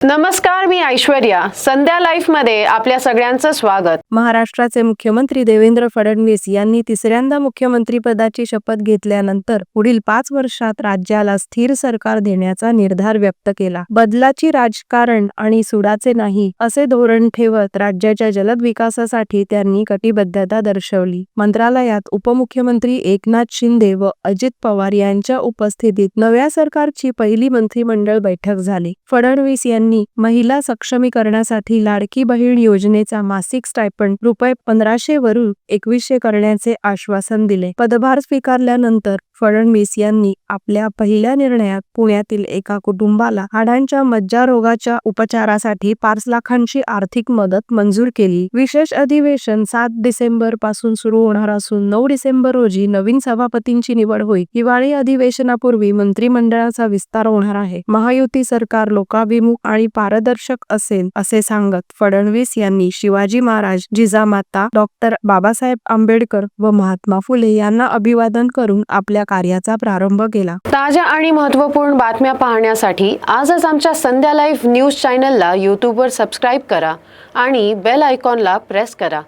नमस्कार मी ऐश्वर्या. संध्या लाईफमध्ये आपल्या सगळ्यांचं स्वागत. महाराष्ट्राचे मुख्यमंत्री देवेंद्र फडणवीस यांनी तिसऱ्यांदा मुख्यमंत्रीपदाची शपथ घेतल्यानंतर पुढील पाच वर्षात राज्याला स्थिर सरकार देण्याचा निर्धार व्यक्त केला. बदलाची राजकारण आणि सुडाचे नाही असे धोरण ठेवत राज्याच्या जलद विकासासाठी त्यांनी कटिबद्धता दर्शवली. मंत्रालयात उपमुख्यमंत्री एकनाथ शिंदे व अजित पवार यांच्या उपस्थितीत नव्या सरकारची पहिली मंत्रिमंडळ बैठक झाली. फडणवीस यांनी महिला सक्षमीकरणासाठी लाडकी बहीण योजनेचा मासिक स्टायपंड रुपये पंधराशे वरून एकवीसशे करण्याचे आश्वासन दिले. पदभार स्वीकारल्यानंतर फडणवीस यांनी आपल्या पहिल्या निर्णयात पुण्यातील एका कुटुंबाला हाडांच्या मज्जारोगाच्या उपचारासाठी पाच लाखांची आर्थिक मदत मंजूर केली. विशेष अधिवेशन सात डिसेंबरपासून सुरू होणार असून नऊ डिसेंबर रोजी नवीन सभापतींची निवड होईल. हिवाळी अधिवेशनापूर्वी मंत्रिमंडळाचा विस्तार होणार आहे. महायुती सरकार लोकाभिमुख आणि पारदर्शक असेल असे सांगत फडणवीस यांनी शिवाजी महाराज जिजामाता डॉक्टर बाबासाहेब आंबेडकर व महात्मा फुले यांना अभिवादन करून आपल्या कार्याचा प्रारंभ केला. ताज्या आणि महत्त्वपूर्ण बातम्या पाहण्यासाठी आजच आमच्या संध्या लाईव्ह न्यूज चॅनलला यूट्यूबवर सबस्क्राईब करा आणि बेल आयकॉनला प्रेस करा.